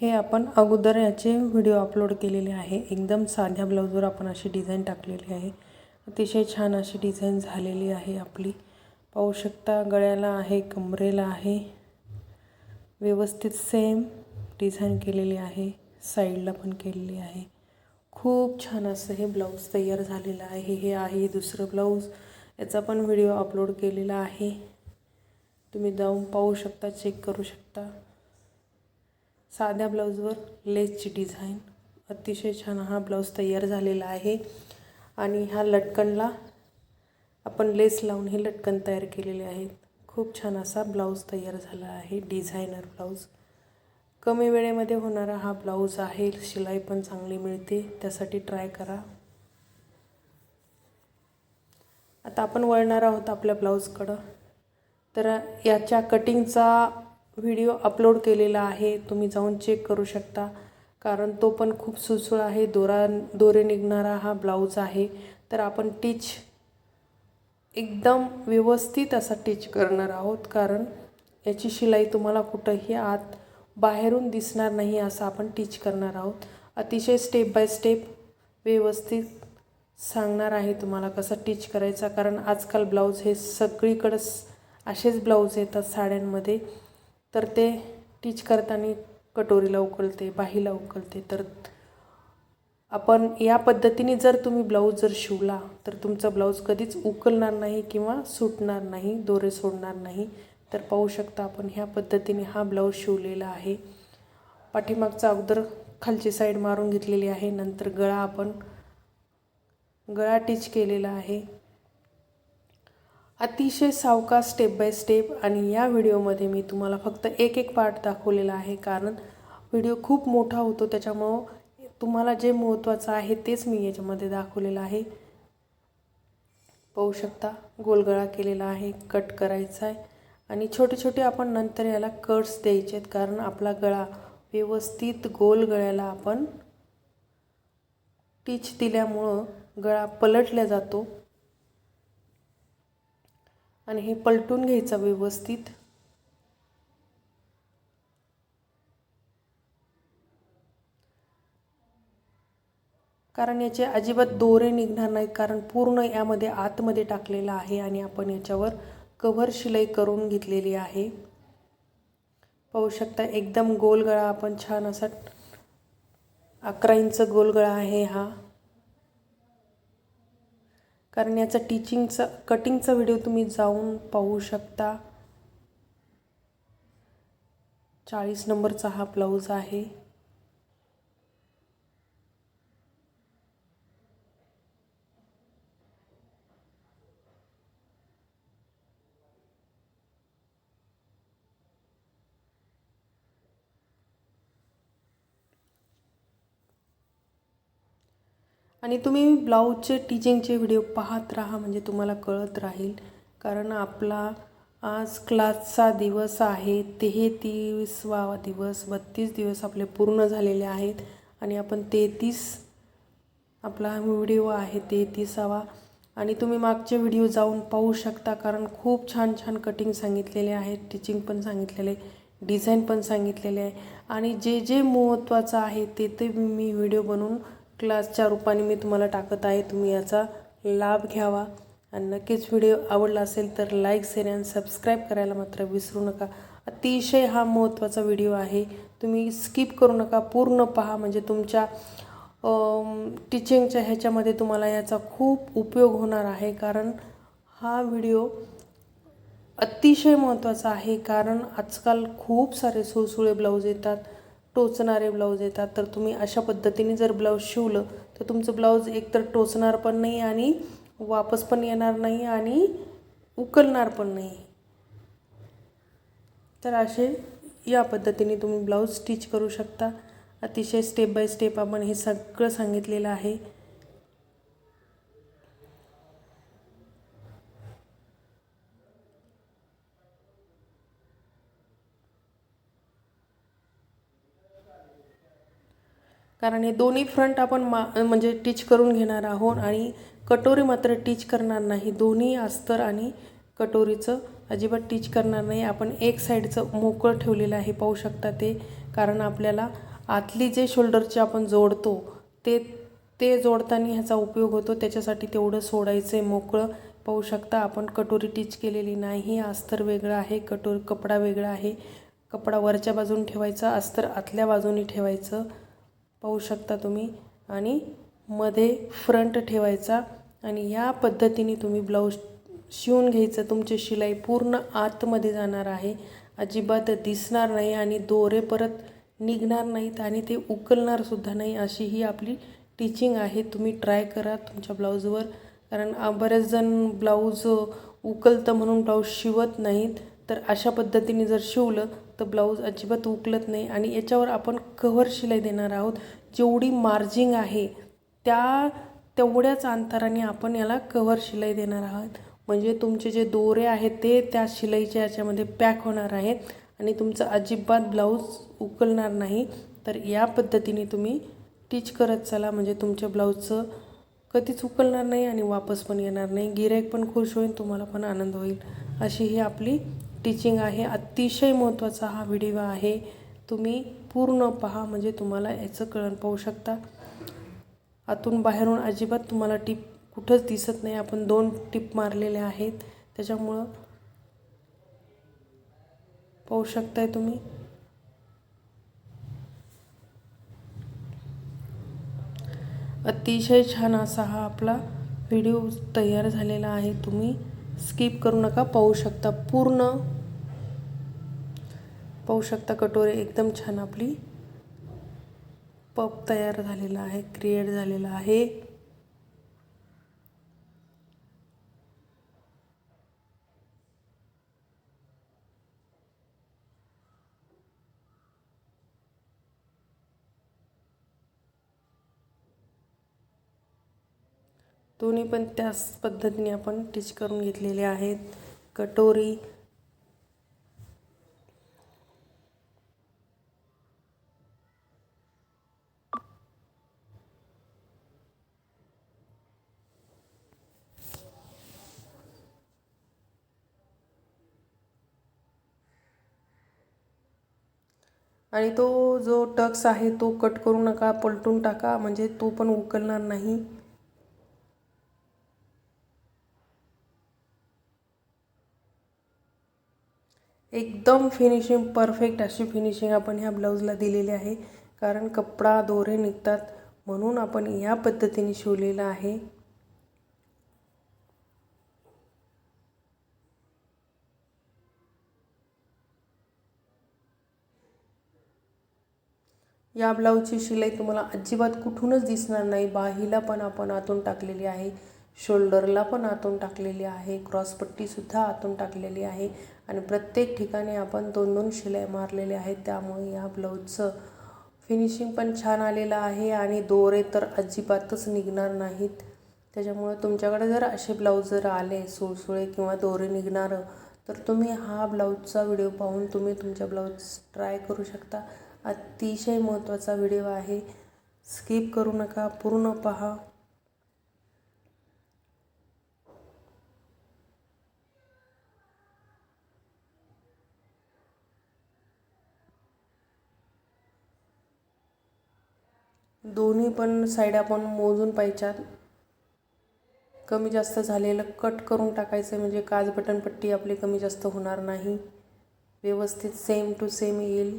हे आपण अगोदर याचे व्हिडिओ अपलोड केलेले आहे. एकदम साध्या ब्लाऊजवर आपण अशी डिझाईन टाकलेली आहे. अतिशय छान अशी डिझाईन झालेली आहे आपली. पाहू शकता गळ्याला आहे कमरेला आहे. व्यवस्थित सेम डिझाईन केलेली आहे. साईडला पण केलेली आहे. खूप छान असं हे ब्लाऊज तयार झालेलं आहे. हे आहे दुसरं ब्लाऊज. याचा पण व्हिडिओ अपलोड केलेला आहे. तुम्ही जाऊन पाहू शकता चेक करू शकता. साध्या ब्लाऊजवर लेसची डिझाईन. अतिशय छान हा ब्लाऊज तयार झालेला आहे. आणि ह्या लटकनला आपण लेस लावून हे लटकन तयार केलेले आहेत. खूप छान असा ब्लाऊज तयार झाला आहे डिझायनर ब्लाऊज. कमी वेळेमध्ये होणारा हा ब्लाऊज आहे शिलाई पण चांगली मिळते त्यासाठी ट्राय करा. आता आपण वळणार आहोत आपल्या ब्लाऊजकडं. तर याच्या कटिंगचा व्हिडिओ अपलोड केलेला आहे तुम्ही जाऊन चेक करू शकता. कारण तो पण खूप सुसळ आहे दोरा दोरे निघणारा हा ब्लाऊज आहे. तर आपण टीच एकदम व्यवस्थित असा टीच करणार आहोत कारण याची शिलाई तुम्हाला कुठंही आत बाहेरून दिसणार नाही असं आपण टीच करणार आहोत. अतिशय स्टेप बाय स्टेप व्यवस्थित सांगणार आहे तुम्हाला कसं टीच करायचा कारण आजकाल ब्लाऊज हे सगळीकडंच असेच ब्लाऊज येतात साड्यांमध्ये. तर ते टीच करताना कटोरीला उकलते बाहीला उकलते. तर आपण या पद्धतीने जर तुम्ही ब्लाऊज जर शिवला तर तुमचा ब्लाऊज कधीच उकलणार नाही किंवा सुटणार नाही दोरे सोडणार नाही. तर पाहू शकता आपण ह्या पद्धतीने हा ब्लाऊज शिवलेला आहे. पाठीमागचा अगोदर खालची साईड मारून घेतलेली आहे. नंतर गळा आपण गळा टीच केलेला आहे. अतिशय सावका स्टेप बाय स्टेप आणि या व्हिडिओमध्ये मी तुम्हाला फक्त एक एक पार्ट दाखवलेला आहे. कारण व्हिडिओ खूप मोठा होतो त्याच्यामुळं तुम्हाला जे महत्त्वाचं आहे तेच मी याच्यामध्ये दाखवलेलं आहे. पाहू शकता गोलगळा केलेला आहे कट करायचा आहे. आणि छोटे छोटे आपण नंतर याला कट्स द्यायचे आहेत कारण आपला गळा व्यवस्थित गोल गळ्याला आपण टीच दिल्यामुळं गळा पलटला जातो. आणि हे पलटून घ्यायचं व्यवस्थित. कारण याचे अजिबात दोरे निघणार नाहीत कारण पूर्ण यामध्ये आतमध्ये टाकलेलं आहे आणि आपण याच्यावर कव्हर शिलाई करून घेतलेली आहे. पाहू शकता एकदम गोलगळा आपण छान असा अकरा इंच गोलगळा आहे हा. कारण याचा टीचिंगचं कटिंगचा व्हिडिओ तुम्ही जाऊन पाहू शकता. चाळीस नंबरचा हा ब्लाऊज आहे. आणि तुम्ही ब्लाऊजचे टीचिंगचे व्हिडिओ पाहत राहा म्हणजे तुम्हाला कळत राहील. कारण आपला आज क्लासचा दिवस आहे तेहतीसवा दिवस बत्तीस दिवस आपले पूर्ण झालेले आहेत. आणि आपण तेहतीस आपला व्हिडिओ आहे तेहतीसावा. आणि तुम्ही मागचे व्हिडिओ जाऊन पाहू शकता कारण खूप छान छान कटिंग सांगितलेले आहेत टिचिंग पण सांगितलेले डिझाईन पण सांगितलेले आहे. आणि जे जे महत्त्वाचं आहे ते ते मी व्हिडिओ बनवून क्लासच्या रूपाने मी तुम्हाला टाकत आहे. तुम्ही याचा लाभ घ्यावा. आणि नक्कीच व्हिडिओ आवडला असेल तर लाईक शेअर आणि सबस्क्राईब करायला मात्र विसरू नका. अतिशय हा महत्त्वाचा व्हिडिओ आहे. तुम्ही स्किप करू नका. पूर्ण पहा. म्हणजे तुमच्या टीचिंगच्या ह्याच्यामध्ये तुम्हाला याचा खूप उपयोग होणार आहे. कारण हा व्हिडिओ अतिशय महत्त्वाचा आहे. कारण आजकाल खूप सारे सुळसुळे ब्लाऊज येतात. टोचणारे ब्लाऊज येतात. तर तुम्ही अशा पद्धतीने जर ब्लाऊज शिवलं तर तुमचं ब्लाऊज एकतर टोचणार पण नाही आणि वापस पण येणार नाही आणि उकलणार पण नाही. तर असे या पद्धतीने तुम्ही ब्लाऊज स्टिच करू शकता. अतिशय स्टेप बाय स्टेप आपण हे सगळं सांगितलेलं आहे. कारण हे दोन्ही फ्रंट आपण मा म्हणजे टीच करून घेणार आहोत आणि कटोरी मात्र टीच करणार नाही. दोन्ही अस्तर आणि कटोरीचं अजिबात टीच करणार नाही. आपण एक साईडचं मोकळं ठेवलेलं आहे. पाहू शकता ते. कारण आपल्याला आतली जे शोल्डरचे आपण जोडतो ते ते जोडताना ह्याचा उपयोग होतो. त्याच्यासाठी तेवढं सोडायचं आहे मोकळं. पाहू शकता आपण कटोरी टीच केलेली नाही. अस्तर वेगळं आहे. कटोरी कपडा वेगळा आहे. कपडा वरच्या बाजून ठेवायचा अस्तर आतल्या बाजूने ठेवायचं. पाहू शकता तुम्ही. आणि मध्ये फ्रंट ठेवायचा. आणि या पद्धतीने तुम्ही ब्लाऊज शिवून घ्यायचं. तुमची शिलाई पूर्ण आतमध्ये जाणार आहे. अजिबात दिसणार नाही आणि दोरे परत निघणार नाहीत आणि ते उकलणारसुद्धा नाही अशी ही आपली टीचिंग आहे. तुम्ही ट्राय करा तुमच्या ब्लाऊजवर कारण बरेच जण ब्लाऊज उकलतं म्हणून ब्लाऊज शिवत नाहीत. तर अशा पद्धतीने जर शिवलं तर ब्लाऊज अजिबात उकलत नाही आणि याच्यावर आपण कव्हर शिलाई देणार आहोत. जेवढी मार्जिंग आहे त्या तेवढ्याच अंतराने आपण याला कव्हर शिलाई देणार आहोत. म्हणजे तुमचे जे दोरे आहेत ते त्या शिलाईच्या याच्यामध्ये पॅक होणार आहेत आणि तुमचं अजिबात ब्लाऊज उकलणार नाही. तर या पद्धतीने तुम्ही टीच करत चला. म्हणजे तुमच्या ब्लाऊजचं कधीच उकलणार नाही आणि वापस पण येणार नाही. गिरायक पण खुश होईल तुम्हाला पण आनंद होईल. अशी ही आपली टीचिंग आहे. अतिशय महत्त्वाचा हा व्हिडिओ आहे. तुम्ही पूर्ण पहा म्हणजे तुम्हाला याचं कळण पाहू शकता. आतून बाहेरून अजिबात तुम्हाला टीप कुठंच दिसत नाही. आपण दोन टिप मारलेल्या आहेत. त्याच्यामुळं पाहू शकताय तुम्ही. अतिशय छान असा हा आपला व्हिडिओ तयार झालेला आहे. तुम्ही स्किप करू नका. पाहू शकता पूर्ण. पाहू शकता कटोरे एकदम छान आपली. पप तयार झालेला आहे क्रिएट झालेला आहे. दोन्ही पण त्याच पद्धतीने आपण टिच करून घेतलेले आहेत. कटोरी. आणि तो जो टक्स आहे तो कट करू नका पलटून टाका म्हणजे तो पण उकलणार नाही. एकदम फिनिशिंग परफेक्ट अशी फिनिशिंग आपण ह्या ब्लाऊजला दिलेली आहे. कारण कपडा दोरे निघतात म्हणून आपण या पद्धतीने शिवलेलं आहे. या ब्लाऊजची शिलाई तुम्हाला अजिबात कुठूनच दिसणार नाही. बाहीला पण आपण आतून टाकलेली आहे. शोल्डरला पण आतून टाकलेली आहे क्रॉसपट्टीसुद्धा आतून टाकलेली आहे आणि प्रत्येक ठिकाणी आपण दोन दोन शिलाई मारलेले आहेत. त्यामुळे या ब्लाऊजचं फिनिशिंग पण छान आलेलं आहे आणि दोरे तर अजिबातच निघणार नाहीत. त्याच्यामुळे तुमच्याकडे जर असे ब्लाऊज जर आले सुळसुळे किंवा दोरे निघणारं तर तुम्ही हा ब्लाऊजचा व्हिडिओ पाहून तुम्ही तुमच्या ब्लाऊज ट्राय करू शकता. अतिशय महत्त्वाचा व्हिडिओ आहे. स्किप करू नका पूर्ण पहा. दोन्ही पण साईड आपण मोजून पाहिच्यात कमी जास्त झालेलं कट करून टाकायचं म्हणजे काज बटनपट्टी आपली कमी जास्त होणार नाही. व्यवस्थित सेम टू सेम येईल.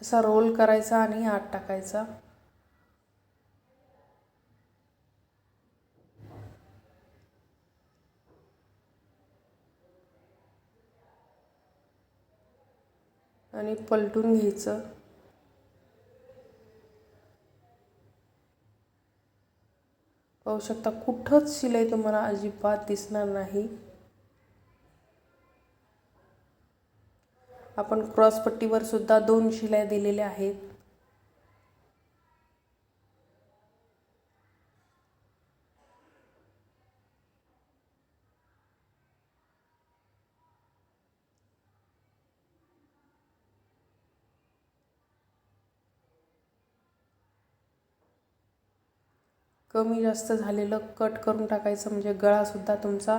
असा रोल करायचा आणि आत टाकायचा. आणि पलटून घ्यायचं. पाहू शकता कुठंच शिलाई तुम्हाला अजिबात दिसणार नाही. आपण क्रॉसपट्टीवर सुद्धा दोन शिलाई दिलेल्या आहेत. कमी जास्त झालेलं कट करून टाकायचं म्हणजे गळासुद्धा तुमचा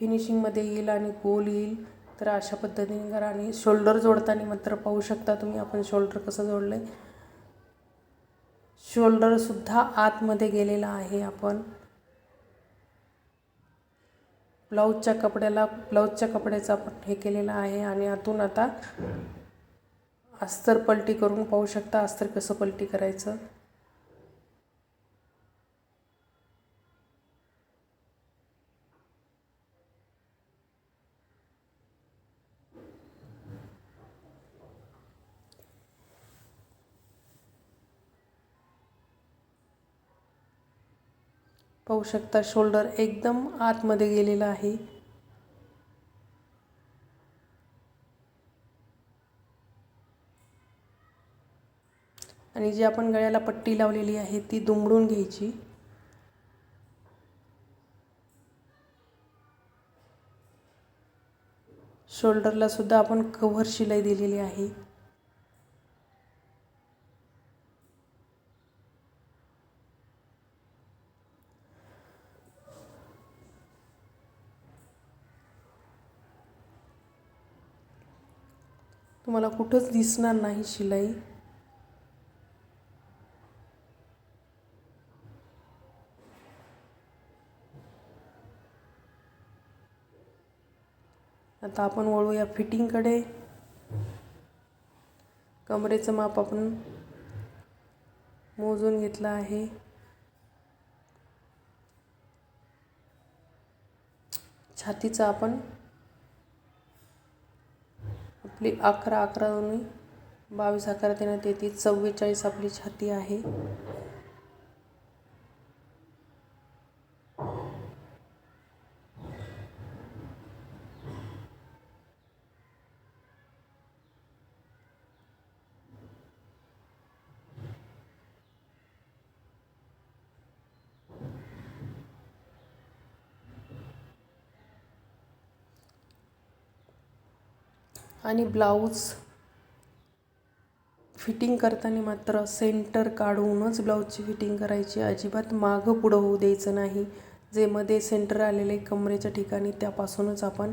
फिनिशिंगमध्ये येईल आणि गोल येईल. तर अशा पद्धतीने करा आणि शोल्डर जोडताना मात्र पाहू शकता तुम्ही आपण शोल्डर कसं जोडलं आहे शोल्डरसुद्धा आतमध्ये गेलेला आहे आपण. ब्लाऊजच्या कपड्याला ब्लाऊजच्या कपड्याचा आपण हे केलेलं आहे आणि आतून आता अस्तर पलटी करून पाहू शकता अस्तर कसं पलटी करायचं. पाहू शकता शोल्डर एकदम आतमध्ये गेलेला आहे. आणि जी आपण गळ्याला पट्टी लावलेली आहे ती दुमडून घ्यायची. शोल्डरला सुद्धा आपण कव्हर शिलाई दिलेली आहे. तुम्हाला कुठंच दिसणार नाही शिलाई. आता आपण वळूया फिटिंगकडे. कमरेचं माप आपण मोजून घेतलं आहे. छातीचं आपण आपली अकरा अकरा दोन्ही बावीस अकरा देण्यात तेहतीस चव्वेचाळीस आपली छाती आहे. आणि ब्लाऊज फिटिंग करताना मात्र सेंटर काढूनच ब्लाऊजची फिटिंग करायची. अजिबात मागं पुढं होऊ द्यायचं नाही. जे मध्ये सेंटर आलेले कमरेच्या ठिकाणी त्यापासूनच आपण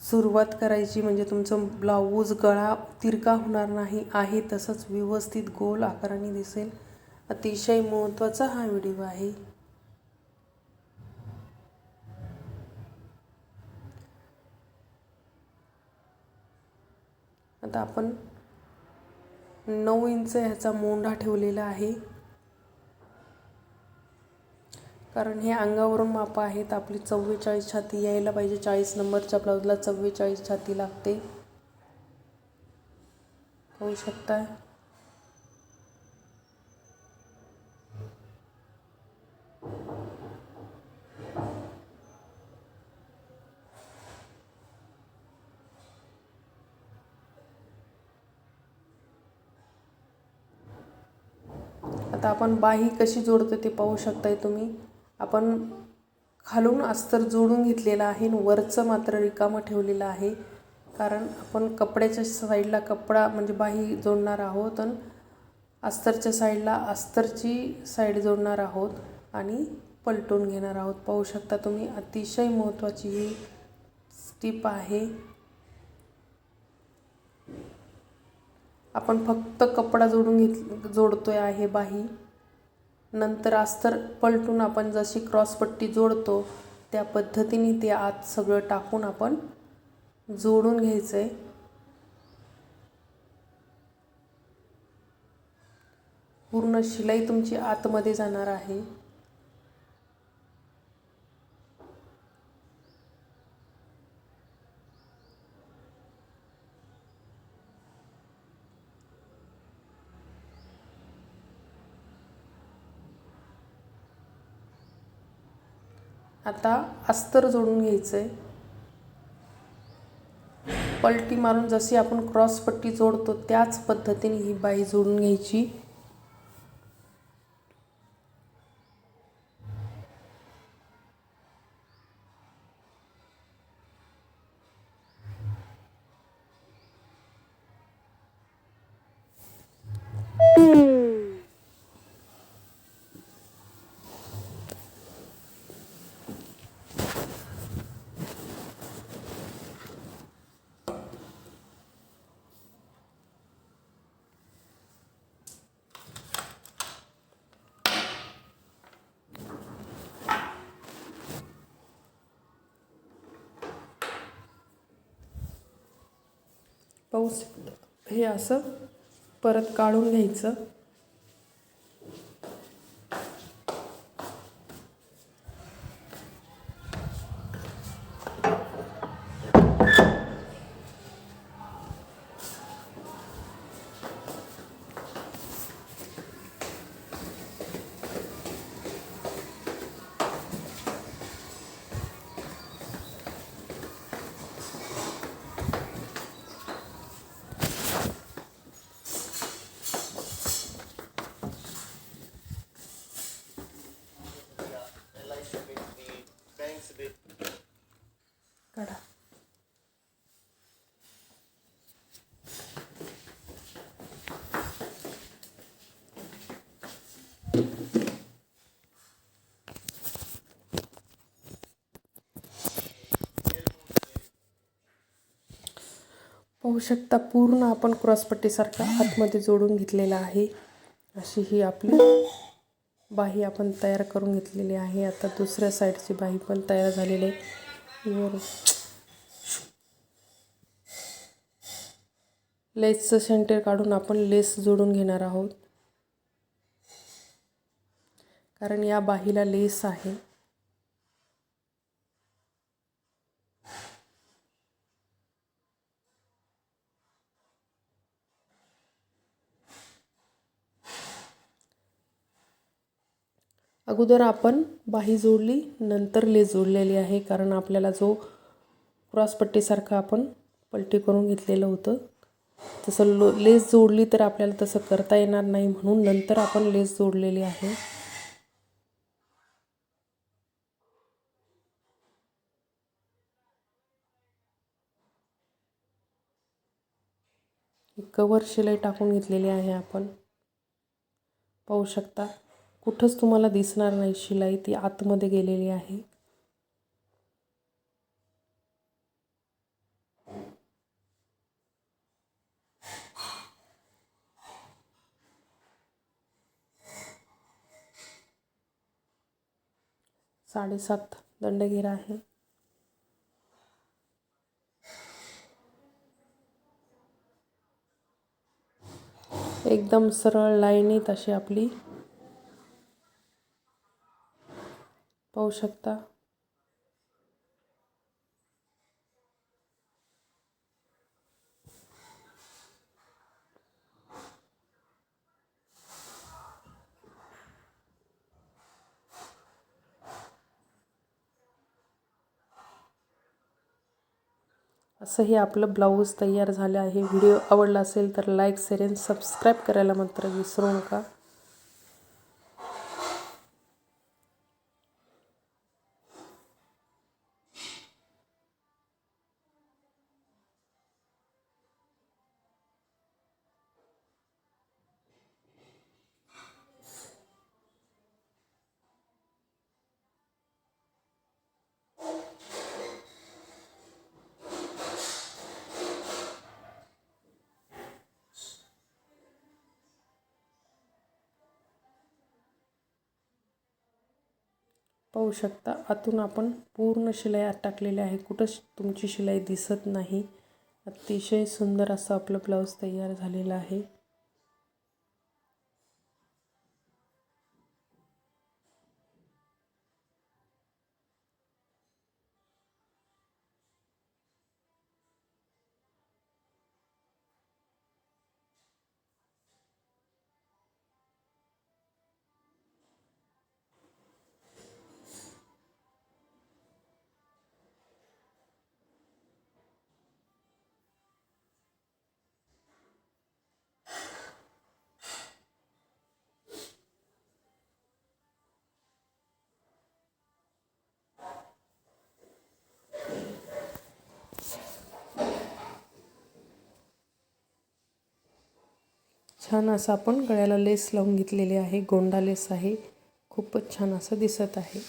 सुरुवात करायची. म्हणजे तुमचं ब्लाऊज गळा तिरका होणार नाही आहे तसंच व्यवस्थित गोल आकाराने दिसेल. अतिशय महत्त्वाचा हा व्हिडिओ आहे. आता आपण नऊ इंच ह्याचा मोंढा ठेवलेला आहे. कारण हे अंगावरून मापं आहेत आपली चव्वेचाळीस छाती यायला पाहिजे. चाळीस नंबरच्या ब्लाऊजला चव्वेचाळीस छाती लागते. पाहू शकता आता आपण बाही कशी जोडतो ते पाहू शकताय तुम्ही. आपण खालून अस्तर जोडून घेतलेलं आहे आणि वरचं मात्र रिकामं ठेवलेलं आहे. कारण आपण कपड्याच्या साईडला कपडा म्हणजे बाही जोडणार आहोत आणि अस्तरच्या साईडला अस्तरची साईड जोडणार आहोत आणि पलटून घेणार आहोत. पाहू शकता तुम्ही अतिशय महत्त्वाची ही स्टिप आहे. आपण फक्त कपडा जोडून घेत जोडतोय आहे बाही. नंतर अस्तर पलटून आपण जशी क्रॉसपट्टी जोडतो त्या पद्धतीने ते आत सगळं टाकून आपण जोडून घ्यायचं आहे पूर्ण शिलाई तुमची आतमध्ये जाणार आहे. आता अस्तर जोडून घ्यायचं आहे पलटी मारून जशी आपण क्रॉस पट्टी जोडतो त्याच पद्धतीने ही बाई जोडून घ्यायची. पाऊस हे असं परत काढून घ्यायचं. होऊ शकता पूर्ण आपण क्रॉसपट्टीसारखा आतमध्ये जोडून घेतलेला आहे. अशी ही आपली बाही आपण तयार करून घेतलेली आहे. आता दुसऱ्या साईडची बाही पण तयार झालेली आहे. लेसचं सेंटर काढून आपण लेस जोडून घेणार आहोत. कारण या बाहीला लेस आहे. अगोदर आपण बाही जोडली नंतर लेस जोडलेली आहे कारण आपल्याला जो क्रॉसपट्टीसारखं आपण पलटी करून घेतलेलं होतं तसं लो लेस जोडली तर आपल्याला तसं करता येणार नाही म्हणून नंतर आपण लेस जोडलेली आहे. कवर शिलाई टाकून घेतलेली आहे आपण. पाहू शकता. कुठंच तुम्हाला दिसणार नाही शिलाई ती आतमध्ये गेलेली आहे. साडेसात दंडघेरा आहे. एकदम सरळ लाईनीत अशी आपली पाहू शकता. असंही आपलं ब्लाऊज तयार झालं आहे. व्हिडिओ आवडला असेल तर लाईक शेअर अँड सबस्क्राईब करायला मात्र विसरू नका. पाहू शकता. आतून आपण पूर्ण शिलाई आत टाकलेली आहे. कुठंच तुमची शिलाई दिसत नाही. अतिशय सुंदर असं आपलं ब्लाऊज तयार झालेलं आहे. छान असं आपण गळ्याला लेस लावून घेतलेली आहे. गोंडा लेस आहे. खूपच छान असं दिसत आहे.